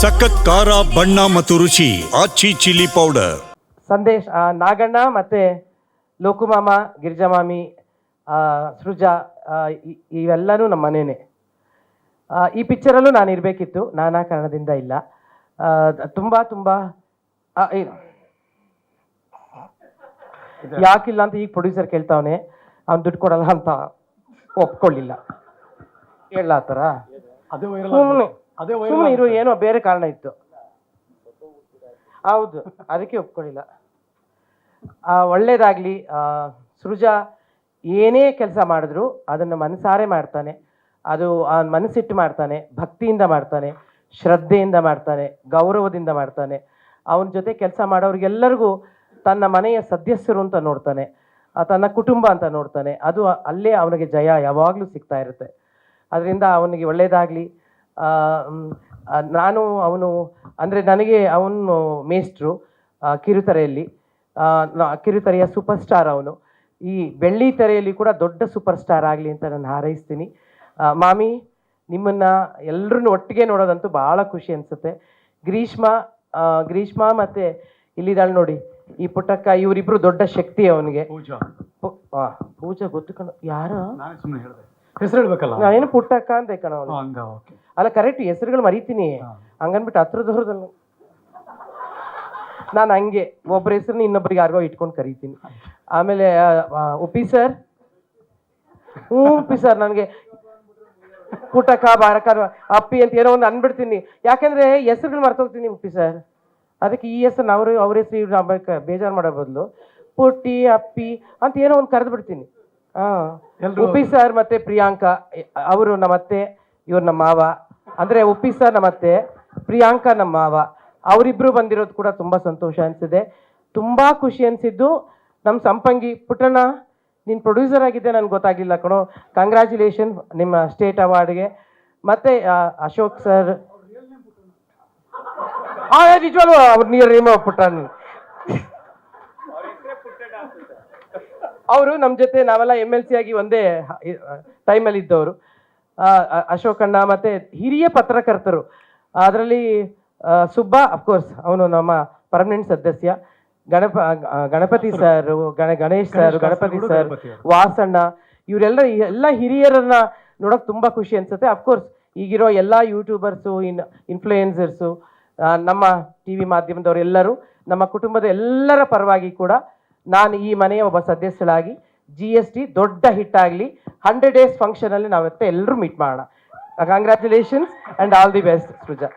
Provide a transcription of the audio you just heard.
ಸಖತ್ ಖಾರ ಬಣ್ಣ ಮತ್ತು ರುಚಿ ಆಚಿ ಚಿಲ್ಲಿ ಪೌಡರ್. ಸಂದೇಶ್ ಆ, ನಾಗಣ್ಣ ಮತ್ತು ಲೋಕುಮಾಮ ಗಿರಿಜಾಮಾಮಿ ಆ, ಸೃಜಾ ಆ, ಇ- ಇವೆಲ್ಲನೂ ನಮ್ಮ ಮನೇನೆ ಆ, ಈ ಪಿಕ್ಚರಲ್ಲೂ ನಾನು ಇರಬೇಕಿತ್ತು. ನಾನಾ ಕಾರಣದಿಂದ ಇಲ್ಲ. ಆ, ದ- ತುಂಬ ತುಂಬ ಆ? ಯಾಕಿಲ್ಲ ಅಂತ ಈಗ ಪ್ರೊಡ್ಯೂಸರ್ ಕೇಳ್ತಾವನೆ. ಅವ್ನು ದುಡ್ಡು ಕೊಡಲ್ಲ ಅಂತ ಒಪ್ಕೊಳ್ಳಿಲ್ಲ. ಹೇಳ ಆ ಥರ. ಅದೇ ವೈರಲ್ ಸುಮ್ಮನೆ ಅದೇ ಸುಮ್ಮನೆ ಇರು ಏನೋ ಬೇರೆ ಕಾರಣ ಇತ್ತು. ಹೌದು ಅದಕ್ಕೆ ಒಪ್ಕೊಳ್ಳಿಲ್ಲ ಆ, ಒಳ್ಳೇದಾಗ್ಲಿ ಸೃಜಾ ಏನೇ ಕೆಲಸ ಮಾಡಿದ್ರು ಅದನ್ನು ಮನಸಾರೆ ಮಾಡ್ತಾನೆ. ಅದು ಆ ಮನಸ್ಸಿಟ್ಟು ಮಾಡ್ತಾನೆ ಭಕ್ತಿಯಿಂದ ಮಾಡ್ತಾನೆ ಶ್ರದ್ಧೆಯಿಂದ ಮಾಡ್ತಾನೆ ಗೌರವದಿಂದ ಮಾಡ್ತಾನೆ. ಅವನ ಜೊತೆ ಕೆಲಸ ಮಾಡೋರಿಗೆಲ್ಲರಿಗೂ ತನ್ನ ಮನೆಯ ಸದಸ್ಯರು ಅಂತ ನೋಡ್ತಾನೆ. ತನ್ನ ಕುಟುಂಬ ಅಂತ ನೋಡ್ತಾನೆ. ಅದು ಅಲ್ಲೇ ಅವನಿಗೆ ಜಯ ಯಾವಾಗಲೂ ಸಿಗ್ತಾ ಇರುತ್ತೆ. ಅದರಿಂದ ಅವನಿಗೆ ಒಳ್ಳೆಯದಾಗಲಿ ನಾನು ಅವನು ಅಂದರೆ ನನಗೆ ಅವನು ಮೇಸ್ಟ್ರು ಕಿರುತೆರೆಯಲ್ಲಿ. ಕಿರುತೆರೆಯ ಸೂಪರ್ ಸ್ಟಾರ್ ಅವನು. ಈ ಬೆಳ್ಳಿ ತೆರೆಯಲ್ಲಿ ಕೂಡ ದೊಡ್ಡ ಸೂಪರ್ ಸ್ಟಾರ್ ಆಗಲಿ ಅಂತ ನಾನು ಹಾರೈಸ್ತೀನಿ. ಮಾಮಿ ನಿಮ್ಮನ್ನು ಎಲ್ಲರನ್ನು ಒಟ್ಟಿಗೆ ನೋಡೋದಂತೂ ಭಾಳ ಖುಷಿ ಅನಿಸುತ್ತೆ. ಗ್ರೀಷ್ಮ ಗ್ರೀಷ್ಮ ಮತ್ತು ಇಲ್ಲಿದ್ದಾಳೆ ನೋಡಿ. ಈ ಪುಟ್ಟಕ್ಕ ಇವರಿಬ್ಬರು ದೊಡ್ಡ ಶಕ್ತಿ ಅವನಿಗೆ. ಪೂಜಾ. ಪೂಜಾ ಗೊತ್ತು ಕಣ ಯಾರು? ಹೆಸರು ಹೇಳ್ಬೇಕಲ್ಲ? ನಾನೇನು ಪುಟ್ಟಕ್ಕ ಅಂತ ಕಣ ಅಲ್ಲ ಕರೆಕ್ಟ್ ಹೆಸರುಗಳು ಮರಿತೀನಿ. ಹಂಗನ್ಬಿಟ್ಟು ಹತ್ರ ದೂರದಲ್ಲಿ. ನಾನು ಹಂಗೆ ಒಬ್ಬರ ಹೆಸರನ್ನ ಇನ್ನೊಬ್ರಿಗೆ ಯಾರಿಗೋ ಇಟ್ಕೊಂಡು ಕರಿತೀನಿ. ಆಮೇಲೆ ಉಪ್ಪಿ ಸರ್? ಹ್ಞೂ ಉಪ್ಪಿ ಸರ್ ನನಗೆ. ಪುಟಕ ಬಾರಕ ಅಪ್ಪಿ ಅಂತ ಏನೋ ಒಂದು ಅನ್ಬಿಡ್ತೀನಿ. ಯಾಕೆಂದ್ರೆ ಹೆಸರುಗಳು ಮರ್ತೋಗ್ತೀನಿ ಉಪ್ಪಿ ಸರ್. ಅದಕ್ಕೆ ಈ ಹೆಸರು ಅವರು ಅವ್ರ ಹೆಸರು ಇವ್ರು ಅಂಬಕ್ಕೆ ಬೇಜಾರು ಮಾಡೋ ಬದಲು ಪುಟ್ಟಿ ಅಪ್ಪಿ ಅಂತ ಏನೋ ಒಂದು ಕರೆದು ಬಿಡ್ತೀನಿ ಹಾಂ ಉಪ್ಪಿ ಸರ್ ಮತ್ತೆ ಪ್ರಿಯಾಂಕಾ ಅವರು ನಮ್ಮತ್ತೆ ಇವ್ರು ನಮ್ಮ ಮಾವ. ಅಂದ್ರೆ ಸರ್ ನಮ್ಮತ್ತೆ ಪ್ರಿಯಾಂಕಾ ನಮ್ಮ ಮಾವ. ಅವರಿಬ್ಬರು ಬಂದಿರೋದು ಕೂಡ ತುಂಬ ಸಂತೋಷ ಅನಿಸಿದೆ. ತುಂಬ ಖುಷಿ ಅನಿಸಿದ್ದು. ನಮ್ಮ ಸಂಪಂಗಿ ಪುಟ್ಟಣ್ಣ, ನೀನು ಪ್ರೊಡ್ಯೂಸರ್ ಆಗಿದ್ದೆ ನನಗೆ ಗೊತ್ತಾಗಿಲ್ಲ ಕಣೋ. ಕಂಗ್ರ್ಯಾಚುಲೇಷನ್ ನಿಮ್ಮ ಸ್ಟೇಟ್ ಅವಾರ್ಡ್ಗೆ ಮತ್ತು ಅಶೋಕ್ ಸರ್ ನಿಜವಾಗ್ಲೂ ಅವ್ರ ನೀರು ನೇಮ ಪುಟ್ಟಣ್ಣ ಅವರು ನಮ್ಮ ಜೊತೆ ನಾವೆಲ್ಲ ಎಂ ಎಲ್ ಸಿ ಆಗಿ ಒಂದೇ ಟೈಮಲ್ಲಿ ಇದ್ದವರು. ಅಶೋಕಣ್ಣ ಮತ್ತೆ ಹಿರಿಯ ಪತ್ರಕರ್ತರು. ಅದರಲ್ಲಿ ಸುಬ್ಬಾ ಅಫ್ಕೋರ್ಸ್ ಅವನು ನಮ್ಮ ಪರ್ಮನೆಂಟ್ ಸದಸ್ಯ. Ganapa Ganapathi sir Gana Ganesh sir Ganapathi sir Vasanna ಇವರೆಲ್ಲ ಎಲ್ಲ ಹಿರಿಯರನ್ನ ನೋಡೋಕೆ ತುಂಬಾ ಖುಷಿ ಅನ್ಸುತ್ತೆ. ಅಫ್ಕೋರ್ಸ್ ಈಗಿರೋ ಎಲ್ಲ ಯೂಟ್ಯೂಬರ್ಸು ಇನ್ ಇನ್ಫ್ಲೂಯೆನ್ಸರ್ಸು ನಮ್ಮ ಟಿ ವಿ ಮಾಧ್ಯಮದವರೆಲ್ಲರೂ ನಮ್ಮ ಕುಟುಂಬದ ಎಲ್ಲರ ಪರವಾಗಿ ಕೂಡ ನಾನು ಈ ಮನೆಯ ಒಬ್ಬ ಸದಸ್ಯಳಾಗಿ ಜಿ ಎಸ್ ಟಿ ದೊಡ್ಡ ಹಿಟ್ ಆಗಲಿ ಹಂಡ್ರೆಡ್ ಡೇಸ್ ಫಂಕ್ಷನಲ್ಲಿ ನಾವತ್ತೆ ಎಲ್ಲರೂ ಮೀಟ್ ಮಾಡೋಣ. Congratulations and all the best Sruja.